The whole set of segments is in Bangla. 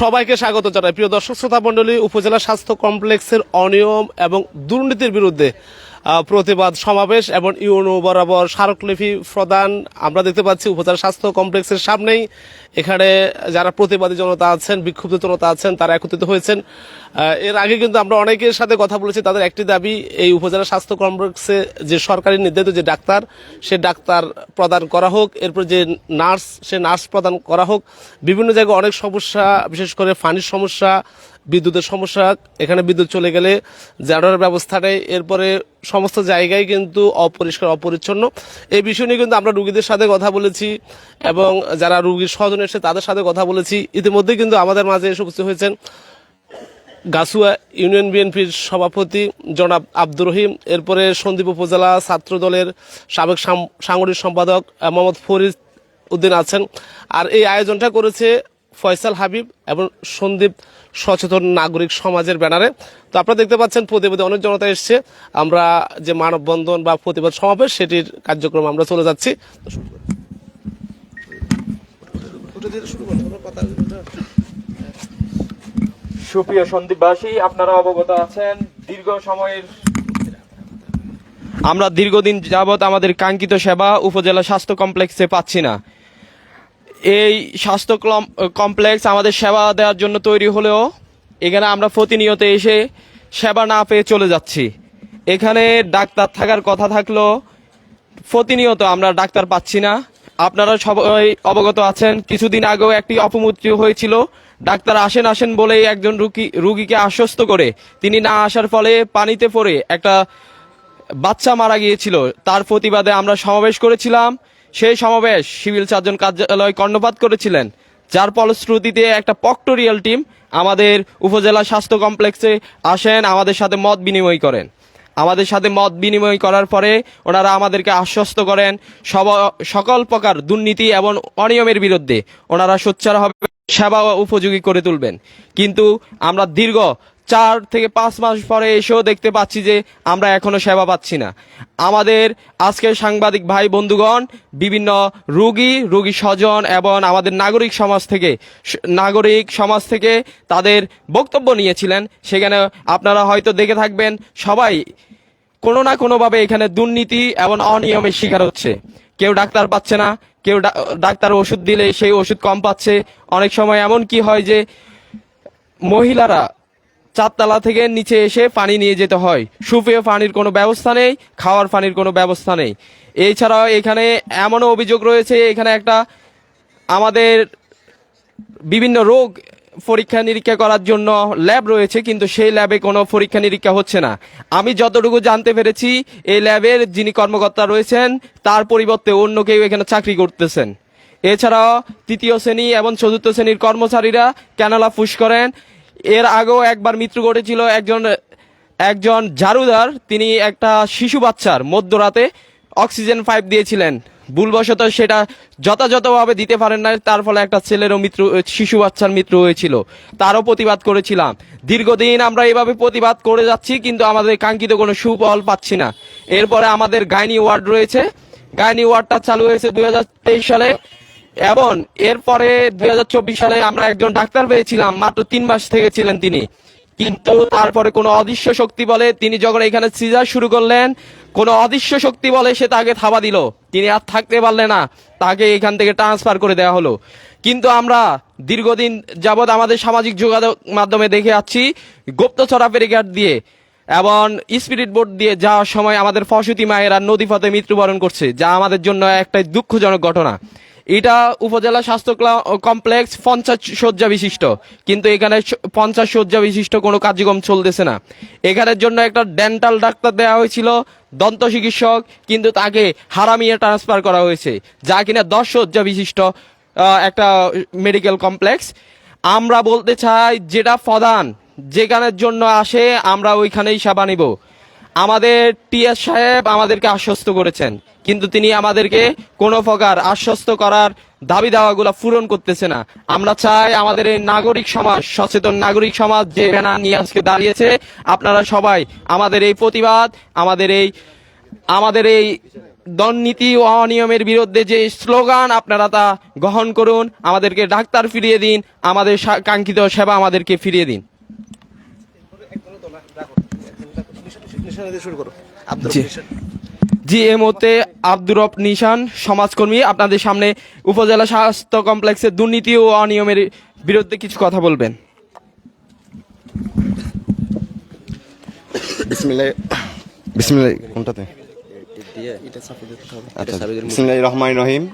সবাইকে স্বাগত জানাই। প্রিয় দর্শক শ্রোতা মণ্ডলী উপজেলা স্বাস্থ্য কমপ্লেক্সের অনিয়ম এবং দুর্নীতির বিরুদ্ধে প্রতিবাদ সমাবেশ এবং ইউনো বরাবর স্মারকলিপি প্রদান আমরা দেখতে পাচ্ছি উপজেলা স্বাস্থ্য কমপ্লেক্সের সামনেই। এখানে যারা প্রতিবাদী জনতা আছেন, বিক্ষুব্ধ জনতা আছেন, তারা একত্রিত হয়েছেন। এর আগে কিন্তু আমরা অনেকের সাথে কথা বলেছি, তাদের একটি দাবি, এই উপজেলা স্বাস্থ্য কমপ্লেক্সে যে সরকারি নির্ধারিত যে ডাক্তার, সে ডাক্তার প্রদান করা হোক, এরপর যে নার্স, সে নার্স প্রদান করা হোক। বিভিন্ন জায়গায় অনেক সমস্যা, বিশেষ করে ফানির সমস্যা বিদ্যুতের সমস্যা, এখানে বিদ্যুৎ চলে গেলে জানার ব্যবস্থাটাই এরপরে সমস্ত জায়গায় কিন্তু অপরিষ্কার, অপরিচ্ছন্ন। এই বিষয় নিয়ে কিন্তু আমরা রুগীদের সাথে কথা বলেছি এবং যারা রুগীর স্বজন এসে তাদের সাথে কথা বলেছি। ইতিমধ্যে কিন্তু আমাদের মাঝে এসে উপস্থিত হয়েছেন গাছুয়া ইউনিয়ন বিএনপির সভাপতি জনাব আব্দুর রহিম, এরপরে সন্দীপ উপজেলা ছাত্র দলের সাবেক সাংগঠনিক সম্পাদক মোহাম্মদ ফরিদ উদ্দিন আছেন। আর এই আয়োজনটা করেছে ফয়সাল হাবিব এবং সন্দীপ সচেতন নাগরিক সমাজের ব্যানারে। তো আপনারা দেখতে পাচ্ছেন প্রতিবাদে অনেক জনতা এসছে। আমরা যে মানববন্ধন বা প্রতিবাদ সমাবেশ সেটির কার্যক্রম আমরা চলে যাচ্ছি। সুপ্রিয় সন্দীপবাসী আপনারা অবগত আছেন দীর্ঘ সময়ের আমরা দীর্ঘদিন যাবৎ আমাদের কাঙ্ক্ষিত সেবা উপজেলা স্বাস্থ্য কমপ্লেক্সে পাচ্ছি না। এই স্বাস্থ্য কমপ্লেক্স আমাদের সেবা দেওয়ার জন্য তৈরি হলেও এখানে আমরা প্রতিনিয়ত এসে সেবা না পেয়ে চলে যাচ্ছি। এখানে ডাক্তার থাকার কথা থাকলেও প্রতিনিয়ত আমরা ডাক্তার পাচ্ছি না। আপনারা সবাই অবগত আছেন, কিছুদিন আগেও একটি অপমৃত্যু হয়েছিল। ডাক্তার আসেন আসেন বলেই একজন রুগী রুগীকে আশ্বস্ত করে তিনি না আসার ফলে পানিতে পড়ে একটা বাচ্চা মারা গিয়েছিল। তার প্রতিবাদে আমরা সমাবেশ করেছিলাম। সেই সমাবেশ সিভিল সার্জন কার্যালয় কর্ণপাত করেছিলেন, যার ফলশ্রুতিতে একটা পক্টোরিয়াল টিম আমাদের উপজেলা স্বাস্থ্য কমপ্লেক্সে আসেন, আমাদের সাথে মত বিনিময় করেন। আমাদের সাথে মত বিনিময় করার পরে ওনারা আমাদেরকে আশ্বস্ত করেন, সব, সকল প্রকার দুর্নীতি এবং অনিয়মের বিরুদ্ধে ওনারা সোচ্চার হবে, সেবা উপযোগী করে তুলবেন। কিন্তু আমরা দীর্ঘ চার থেকে পাঁচ মাস পরে এসেও দেখতে পাচ্ছি যে আমরা এখনও সেবা পাচ্ছি না। আমাদের আজকের সাংবাদিক ভাই বন্ধুগণ, বিভিন্ন রুগী রুগী স্বজন এবং আমাদের নাগরিক সমাজ থেকে, নাগরিক সমাজ থেকে তাদের বক্তব্য নিয়েছিলেন। সেখানে আপনারা হয়তো দেখে থাকবেন, সবাই কোনো না কোনোভাবে এখানে দুর্নীতি এবং অনিয়মের শিকার হচ্ছে। কেউ ডাক্তার পাচ্ছে না, কেউ ডাক্তার ওষুধ দিলে সেই ওষুধ কম পাচ্ছে। অনেক সময় এমন কি হয় যে মহিলারা চারতলা থেকে নিচে এসে পানি নিয়ে যেতে হয়। সুপেয় পানির কোনো ব্যবস্থা নেই, খাওয়ার পানির কোনো ব্যবস্থা নেই। এছাড়াও এখানে এমনও অভিযোগ রয়েছে, এখানে একটা আমাদের বিভিন্ন রোগ পরীক্ষা নিরীক্ষা করার জন্য ল্যাব রয়েছে, কিন্তু সেই ল্যাবে কোনো পরীক্ষা নিরীক্ষা হচ্ছে না। আমি যতটুকু জানতে পেরেছি, এই ল্যাবের যিনি কর্মকর্তা রয়েছেন, তার পরিবর্তে অন্য কেউ এখানে চাকরি করতেছেন। এছাড়াও তৃতীয় শ্রেণি এবং চতুর্থ শ্রেণির কর্মচারীরা ক্যানালা ফুস করেন। এর আগেও একবার মৃত্যু ঘটেছিল একজন একজন ঝাড়ুদার তিনি একটা শিশু বাচ্চার মধ্যরাতে অক্সিজেন পাইপ দিয়েছিলেন। ভুলবশত সেটা যথাযথভাবে দিতে পারেন না তার ফলে একটা ছেলেরও মৃত্যু, শিশু বাচ্চার মৃত্যু হয়েছিল। তারও প্রতিবাদ করেছিলাম। দীর্ঘদিন আমরা এভাবে প্রতিবাদ করে যাচ্ছি, কিন্তু আমাদের কাঙ্ক্ষিত কোনো সুফল পাচ্ছি না। এরপরে আমাদের গাইনি ওয়ার্ড রয়েছে। গাইনি ওয়ার্ডটা চালু হয়েছে দুই হাজার তেইশ সালে। এবং এরপরে দুই হাজার চব্বিশ সালে আমরা একজন ডাক্তার পেয়েছিলাম, মাত্র তিন মাস থেকে ছিলেন তিনি। কিন্তু তারপরে কোনো অদৃশ্য শক্তি বলে তিনি যখন এখানে সিজার শুরু করলেন, কোনো অদৃশ্য শক্তি বলে সে তাকে থাবা দিল। তিনি আর থাকতে পারলে না, তাকে এখান থেকে ট্রান্সফার করে দেওয়া হলো। কিন্তু আমরা দীর্ঘদিন যাবৎ আমাদের সামাজিক যোগাযোগ মাধ্যমে দেখে যাচ্ছি গুপ্তচরা ব্যারিকেড দিয়ে এবং স্পিরিট বোর্ড দিয়ে যাওয়ার সময় আমাদের ফসতি মায়েরা নদীপথে মৃত্যুবরণ করছে, যা আমাদের জন্য একটা দুঃখজনক ঘটনা। এটা উপজেলা স্বাস্থ্য কমপ্লেক্স পঞ্চাশ শয্যা বিশিষ্ট। কিন্তু এখানে পঞ্চাশ শয্যা বিশিষ্ট কোনো কার্যক্রম চলতেছে না। এখানের জন্য একটা ডেন্টাল ডাক্তার দেওয়া হয়েছিল, দন্ত চিকিৎসক, কিন্তু তাকে হারামিয়ে ট্রান্সফার করা হয়েছে, যা কিনা দশ শয্যা বিশিষ্ট একটা মেডিকেল কমপ্লেক্স আমরা বলতে চাই যেটা প্রধান, যেখানের জন্য আসে আমরা ওইখানেই সেবা নিব। আমাদের টিএস সাহেব আমাদেরকে আশ্বস্ত করেছেন। কিন্তু তিনি আমাদেরকে কোনো প্রকার আশ্বস্ত করার দাবি দাওয়াগুলো পূরণ করতেছে না। আমরা চাই আমাদের এই নাগরিক সমাজ সচেতন নাগরিক সমাজ যে ব্যানার নিয়ে আজকে দাঁড়িয়েছে আপনারা সবাই আমাদের এই প্রতিবাদ আমাদের এই আমাদের এই দুর্নীতি ও অনিয়মের বিরুদ্ধে যে স্লোগান আপনারা তা গ্রহণ করুন আমাদেরকে ডাক্তার ফিরিয়ে দিন আমাদের কাঙ্ক্ষিত সেবা আমাদেরকে ফিরিয়ে দিন। শুরু করো। জি। মুহূর্তে আব্দুর রব নিশান, সমাজকর্মী, আপনাদের সামনে উপজেলা স্বাস্থ্য কমপ্লেক্সের দুর্নীতি ও অনিয়মের বিরুদ্ধে কিছু কথা বলবেন। আচ্ছা রহমান রহিম।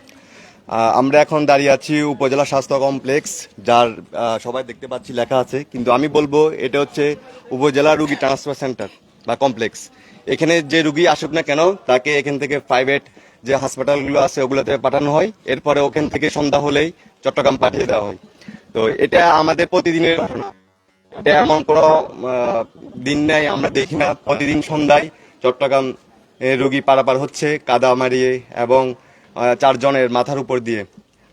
আমরা এখন দাঁড়িয়ে আছি উপজেলা স্বাস্থ্য কমপ্লেক্স, যার সবাই দেখতে পাচ্ছি লেখা আছে, কিন্তু আমি বলব এটা হচ্ছে উপজেলা রুগী ট্রান্সফার সেন্টার। বা কমপ্লেক্স এখানে যে রুগী আসুক না কেন, তাকে এখান থেকে প্রাইভেট যে হাসপাতালগুলো আছে, ওগুলোতে পাঠানো হয়। এরপরে ওখান থেকে সন্ধ্যা হলেই চট্টগ্রাম পাঠিয়ে দেওয়া হয়। তো এটা আমাদের প্রতিদিনের ঘটনা। এটা এমন কোনো দিন নেই, আমরা দেখি না। প্রতিদিন সন্ধ্যায় চট্টগ্রাম রোগী পারাপার হচ্ছে কাদা মারিয়ে এবং চারজনের মাথার উপর দিয়ে।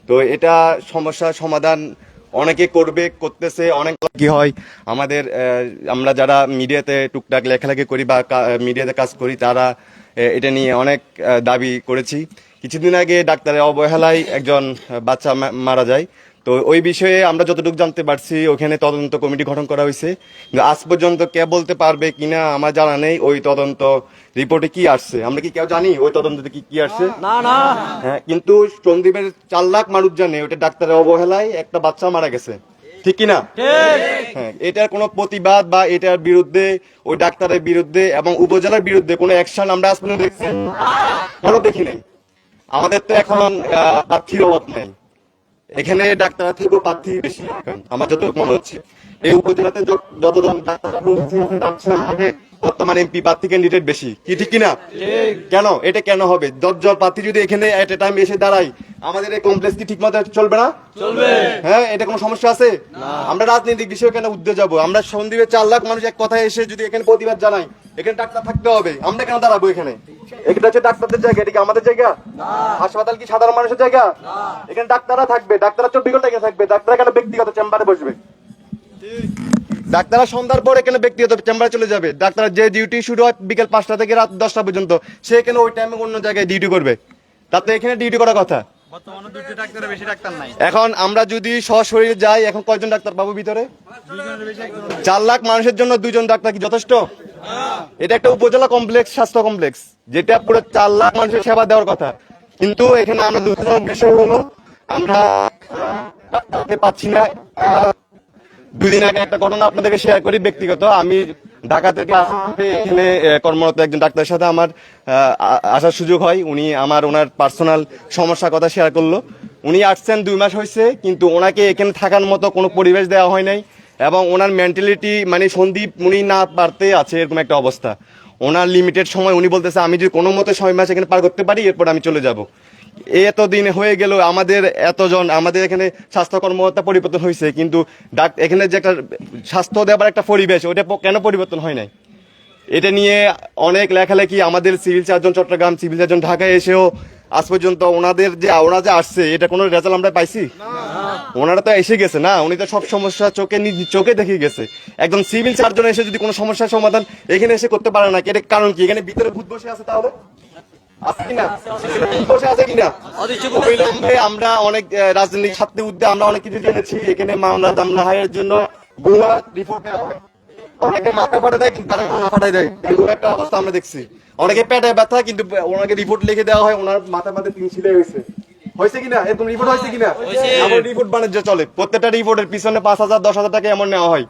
তো এটা সমস্যার সমাধান অনেকে করবে, করতেছে, অনেক কি হয়, আমাদের আমরা যারা মিডিয়াতে টুকটাক লেখালেখি করি বা মিডিয়াতে কাজ করি, তারা এটা নিয়ে অনেক দাবি করেছি। কিছুদিন আগে ডাক্তারের অবহেলায় একজন বাচ্চা মারা যায়। তো ওই বিষয়ে আমরা যতটুকু জানতে পারছি ওখানে তদন্ত কমিটি গঠন করা হয়েছে। কিন্তু আজ পর্যন্ত কে বলতে পারবে কিনা আমার জানা নেই ওই তদন্ত রিপোর্টে কি আসছে। আমরা কি কেউ জানি ওই তদন্ততে কি কি আসছে? না না। হ্যাঁ কিন্তু সন্দীপের চার লাখ মানুষ জানে ওটা ডাক্তারের অবহেলায় একটা বাচ্চা মারা গেছে। ঠিক কিনা? হ্যাঁ এটার কোনো প্রতিবাদ বা এটার বিরুদ্ধে ওই ডাক্তারের বিরুদ্ধে এবং উপজেলার বিরুদ্ধে কোনো অ্যাকশন আমরা আজ পর্যন্ত দেখছি কোনো দেখি নাই। আমাদের তো এখন প্রার্থীর অভাব নেই। এখানে ডাক্তার থেকেও প্রার্থী বেশি। আমার যত মনে হচ্ছে এই উপজেলাতে যত- ডাক্তার বর্তমান এমপি প্রার্থী ক্যান্ডিডেট বেশি। কি ঠিক কিনা? কেন? এটা কেন হবে? দশজন প্রার্থী যদি এখানে এট এ টাইম এসে দাঁড়ায় আমাদের এই কমপ্লেক্স কি ঠিক মতো চলবে না? চলবে। হ্যাঁ এটা কোনো সমস্যা আছে? আমরা রাজনৈতিক বিষয়ে কেন উদ্যোগ যাব? আমরা সন্দীপে চার লাখ মানুষ এক কথায় এসে যদি এখানে প্রতিবাদ জানাই এখানে ডাক্তার থাকতে হবে। আমরা কেন দাঁড়াবো এখানে? এটা হচ্ছে ডাক্তারদের জায়গা। এটা কি আমাদের জায়গা? হাসপাতাল কি সাধারণ মানুষের জায়গা? এখানে ডাক্তাররা থাকবে। ডাক্তাররা চব্বিশ ঘণ্টা এখানে থাকবে। ডাক্তাররা কেন ব্যক্তিগত চেম্বারে বসবে? ডাক্তাররা সন্ধ্যার পর এখানে ব্যক্তিগত চেম্বারে চলে যাবে? ডাক্তার যে ডিউটি শুরু হয় বিকেল পাঁচটা থেকে রাত দশটা পর্যন্ত সে এখানে ওই টাইমে অন্য জায়গায় ডিউটি করবে? তাতে এখানে ডিউটি করার কথা। এখন আমরা যদি সশরীরে যাই এখন কয়জন ডাক্তার পাবো ভিতরে? চার লাখ মানুষের জন্য দুজন ডাক্তার কি যথেষ্ট? এটা একটা উপজেলা কমপ্লেক্স স্বাস্থ্য কমপ্লেক্স যেটা পুরো চার লাখ মানুষের সেবা দেওয়ার কথা। কিন্তু এখানে আমরা দুজন বিষয় হলো আমরা পাচ্ছি না। দুদিন আগে একটা ঘটনা আপনাদেরকে শেয়ার করি ব্যক্তিগত। আমি ঢাকা থেকে এখানে কর্মরত একজন ডাক্তারের সাথে আমার আসার সুযোগ হয়। উনি আমার ওনার পার্সোনাল সমস্যার কথা শেয়ার করল। উনি আসছেন দুই মাস হয়েছে কিন্তু ওনাকে এখানে থাকার মতো কোনো পরিবেশ দেওয়া হয় নাই এবং ওনার মেন্টালিটি মানে সন্দীপ উনি না পারতে আছে এরকম একটা অবস্থা। ওনার লিমিটেড সময় উনি বলতেছে, আমি যদি কোনো মতো ছয় মাস এখানে পার করতে পারি, এরপর আমি চলে যাব। এতদিন হয়ে গেল আমাদের এতজন আমাদের এখানে স্বাস্থ্য কর্মকর্তা পরিবর্তন হয়েছে কিন্তু ডাক এখানে যে একটা স্বাস্থ্য দেওয়ার একটা পরিবেশ ওটা কেন পরিবর্তন হয় নাই? এটা নিয়ে অনেক লেখালেখি আমাদের civil surgeon Chittagong civil surgeon ঢাকায় এসেও আজ পর্যন্ত ওনাদের যে ওনারা যে আসছে এটা কোনো রেজাল্ট আমরা পাইছি? ওনারা তো এসে গেছে না? উনি তো সব সমস্যা চোখে চোখে দেখে গেছে। একদম সিভিল সার্জন এসে যদি কোনো সমস্যার সমাধান এখানে এসে করতে পারে না এটা কারণ কি? এখানে ভিতরে ভূত বসে আছে তাহলে? আমরা অনেক আমরা অনেক কিছু জেনেছি এখানে মামলা দামলা হায়ের জন্য গুয়া রিপোর্ট অনেকে মাথা ফাটা দেয় তারা ফাটাই দেয়। এরকম একটা অবস্থা আমরা দেখছি। অনেকে পেটে ব্যথা কিন্তু ওনাকে রিপোর্ট লিখে দেওয়া হয়। ওনার মাথা মাথা তিন ছিলে হয়েছে। হয়েছে কিনা? এরকম রিপোর্ট হয়েছে কিনা? আমার রিপোর্ট বাণিজ্য চলে। প্রত্যেকটা রিপোর্টের পিছনে পাঁচ হাজার দশ হাজার টাকা এমন নেওয়া হয়।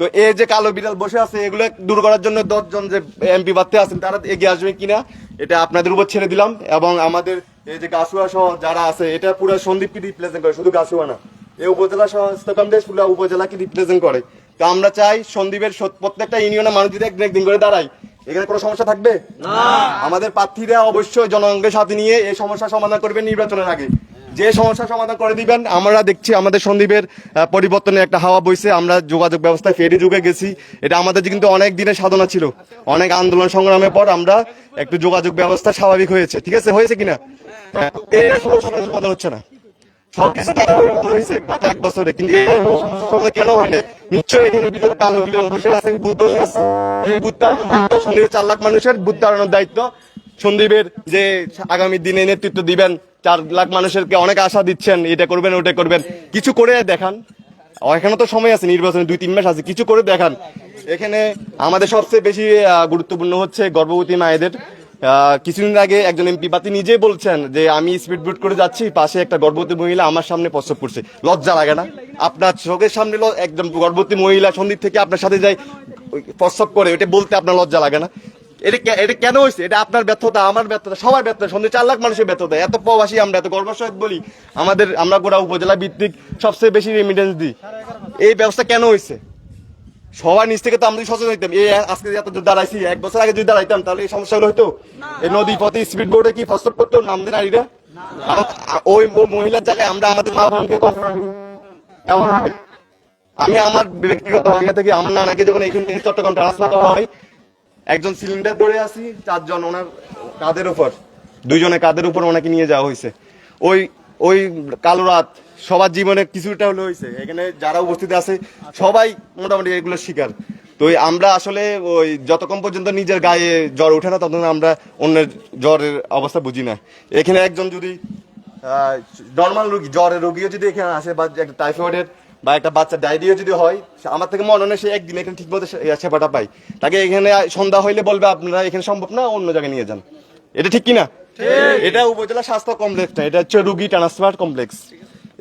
তো এই যে কালো বিড়াল বসে আছে এগুলো দূর করার জন্য দশজন যে এমপি বাড়তে আছেন তারা এগিয়ে আসবে কিনা এটা আপনাদের উপর ছেড়ে দিলাম। এবং আমাদের এই যে গাছুয়া সহ যারা আছে এটা পুরো সন্দীপকে রিপ্রেজেন্ট করে শুধু গাছুয়া না এই উপজেলা কমপ্লেক্স পুরো উপজেলাকে রিপ্রেজেন্ট করে। তো আমরা চাই সন্দীপের প্রত্যেকটা ইউনিয়নের মানুষ যদি একদিন একদিন করে দাঁড়ায় এখানে কোনো সমস্যা থাকবে? না। আমাদের প্রার্থীরা অবশ্যই জনগণকে সাথে নিয়ে এই সমস্যা সমাধান করবেন নির্বাচনের আগে। যে সমস্যা সমাধান করে দিবেন আমরা দেখছি আমাদের সন্দীপের পরিবর্তনে একটা হাওয়া বইছে আমরা যোগাযোগ ব্যবস্থায় ফেরি যুগে গেছি। এটা আমাদের কিন্তু অনেক দিনের সাধনা ছিল অনেক আন্দোলন সংগ্রামের পর আমরা একটু যোগাযোগ ব্যবস্থা স্বাভাবিক হয়েছে। ঠিক আছে হয়েছে কিনা? হ্যাঁ, এই সমাধান হচ্ছে না। এক বছরে। কেন নিশ্চয়ই চার লাখ মানুষের তাড়ানোর দায়িত্ব। সন্দীপের যে আগামী দিনে নেতৃত্ব দিবেন, চার লাখ মানুষেরকে অনেক আশা দিচ্ছেন, এটা করবেন, ওটা করবেন। কিছু করে দেখান। এখানে তো সময় আছে, নির্বাচনে দুই, তিন মাস আছে, কিছু করে দেখান। এখানে আমাদের সবচেয়ে বেশি গুরুত্বপূর্ণ হচ্ছে গর্ভবতী মায়েদের। কিছুদিন আগে একজন এমপি পাতি নিজে বলছেন যে, আমি স্পিড বুট করে যাচ্ছি, পাশে একটা গর্ভবতী মহিলা আমার সামনে প্রস্তাব করছে। লজ্জা লাগে না। আপনার চোখের সামনে একজন গর্ভবতী মহিলা সন্দীপ থেকে আপনার সাথে যাই প্রস্তাব করে, এটা বলতে আপনার লজ্জা লাগে না। এটা এটা কেন হয়েছে এটা আপনার ব্যর্থতা, আমার ব্যর্থতা, সবার ব্যর্থতা চার লাখ মানুষের ব্যর্থতা। এত প্রবাসী আমরা, এত বলি, আমাদের, আমরা গোটা উপজেলা ভিত্তিক সবচেয়ে বেশি রেমিটেন্স দিই। এই ব্যবস্থা কেন হয়েছে সবার নিচ থেকে তো আমরা সচেতন হইতাম, এই আজকে এত দাঁড়াইছি, এক বছর আগে যদি দাঁড়াইতাম, তাহলে এই সমস্যাগুলো এই নদী পথে স্পিড বোর্ডে কি ফসল করতো? না নারীরা ওই মহিলার জায়গায় আমরা আমাদের মা বোনকে। আমি আমার ব্যক্তিগত থেকে আমার নানাকে যখন এখান চট্টগ্রাম ট্রান্সফার হয় একজন সিলিন্ডার ধরে আছি, চারজন ওনার কাদের উপর। দুইজনে কাদের উপর ওনাকে নিয়ে যাওয়া হয়েছে। ওই ওই কালো রাত সবার জীবনে কিছুটা হলে হয়েছে। এখানে যারা উপস্থিত আছে, সবাই মোটামুটি এগুলো শিকার। তো আমরা আসলে ওই যতক্ষণ পর্যন্ত নিজের গায়ে জ্বর ওঠে না, ততক্ষণ আমরা অন্যের জ্বরের অবস্থা বুঝি না। এখানে একজন যদি নর্মাল রোগী, জ্বরের রোগীও যদি এখানে আসে বা একটা টাইফয়েডের বা একটা বাচ্চা ডায়রিয়া যদি হয় আমার থেকে মনে হয় সে একদিন এখানে ঠিক মতো সেবাটা পাই তাকে এখানে সন্ধ্যা হইলে বলবে আপনারা এখানে সম্ভব না অন্য জায়গায় নিয়ে যান। এটা ঠিক কিনা? এটা উপজেলা স্বাস্থ্য কমপ্লেক্স না এটা হচ্ছে রুগী ট্রান্সফার কমপ্লেক্স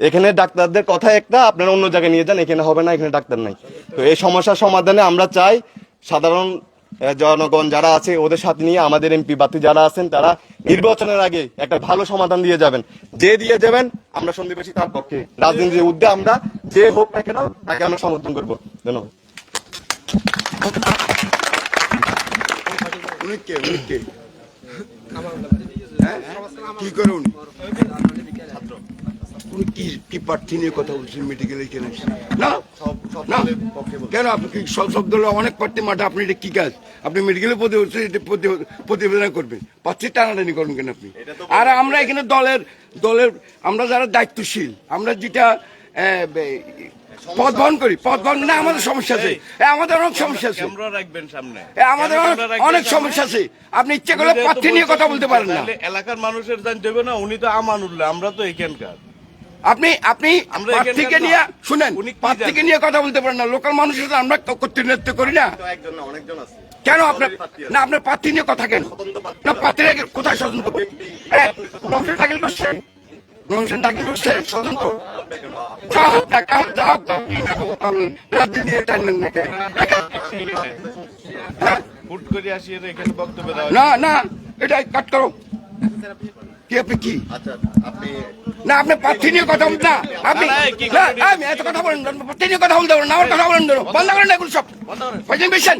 এখানে ডাক্তারদের কথা একটা আপনারা অন্য জায়গায় নিয়ে যান এখানে হবে না এখানে ডাক্তার নাই। তো এই সমস্যার সমাধানে আমরা চাই সাধারণ জনগণ যারা আছে ওদের সাথে নিয়ে আমাদের এমপি বাতি যারা আছেন তারা নির্বাচনের আগে একটা ভালো সমাধান দিয়ে যাবেন। যে দিয়ে যাবেন আমরা সন্ধিবাসী তার পক্ষে। রাজনীতির উদ্যোগে আমরা যে হোক না কেন তাকে আমরা সমর্থন করব। ধন্যবাদ। কে কে? হ্যাঁ? কি করে উনি? উনি কি প্রার্থী নিয়ে কথা বলছেন মেডিকেল এখানে এসে? না। না কেন আপনি সব সব অনেক প্রার্থী মাঠে আপনি এটা কি কাজ? আপনি প্রতি- প্রতিবেদন করবেন। প্রার্থী টানাটানি করুন কেন আপনি? আর আমরা এখানে দলের দলের আমরা যারা দায়িত্বশীল আমরা যেটা পদ বহন করি পদ বহন না আমাদের সমস্যা আছে। আমাদের অনেক সমস্যা আছে। রাখবেন সামনে। আমাদের অনেক-। সমস্যা আছে। আপনি ইচ্ছে করলে প্রার্থী নিয়ে কথা বলতে পারেন না। এলাকার মানুষের জানতে হবে না উনি তো আমানুল্লাহ আমরা তো এখানকার। আপনি আপনি আমরা প্রার্থীকে নিয়ে শুনেন প্রার্থীকে নিয়ে কথা বলতে পারেন না। লোকাল মানুষের সাথে আমরা কর্তৃত্ব করি না। একজন না অনেকজন আছে। কেন আপনার না আপনার প্রার্থী নিয়ে কথা কেন? না প্রার্থীরা কোথায় স্বতন্ত্র দাখিল দাখিল স্বতন্ত্র। না না না এটা কাট করো। কি আপনি কি? আচ্ছা আপনি না আপনি প্রার্থী নিয়ে কথা বলতে না। আপনি? আমি এত কথা বলেন প্রার্থী নিয়ে কথা বলতে পারেন না আমার কথা বলেন বন্ধ করেন এগুলো সব। প্রেজেন্টেশন